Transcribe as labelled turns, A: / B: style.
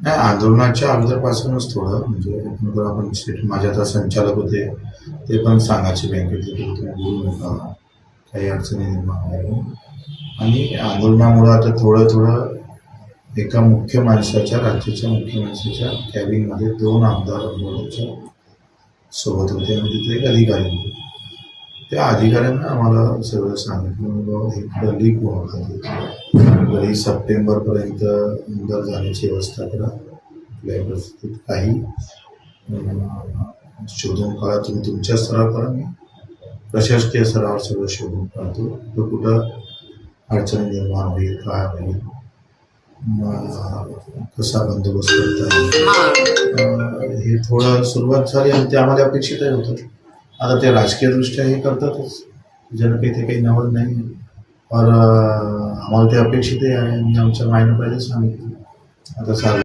A: नाही आंदोलनाच्या अगोदरपासूनच थोडं म्हणजे आपण माझे आता संचालक होते ते पण सांगायचे बँकेतले बोलू नका काही अडचणी निर्माण आहे आणि आंदोलनामुळं आता थोडं थोडं एका मुख्य माणसाच्या राज्याच्या मुख्य माणसाच्या कॅबिनमध्ये दोन आमदार आंदोलनाच्या सोबत होते. आणि तिथे एक अधिकारी होते. त्या अधिकाऱ्यांना आम्हाला सगळं सांगितलं. बाबा इकडं लीक नका घरी सप्टेंबरपर्यंत आमदार जाण्याची व्यवस्था करा. कुठल्याही परिस्थितीत काही शोधून काढा. तुम्ही तुमच्या स्तरावर करा मी प्रशासकीय स्तरावर सगळं शोधून काढतो. कुठं कुठं अडचणी निर्माण होईल काय होईल कसा बंदोबस्त करता हे. थोडं सुरुवात झाली आणि ते आम्हाला अपेक्षितही होतं. आता ते राजकीयदृष्ट्या हे करतातच ज्यांना काही ते काही नवल नाही आहे. और आम्हाला ते अपेक्षितही आहे मी आमच्या मायनं पाहिजे सांगितलं आता सार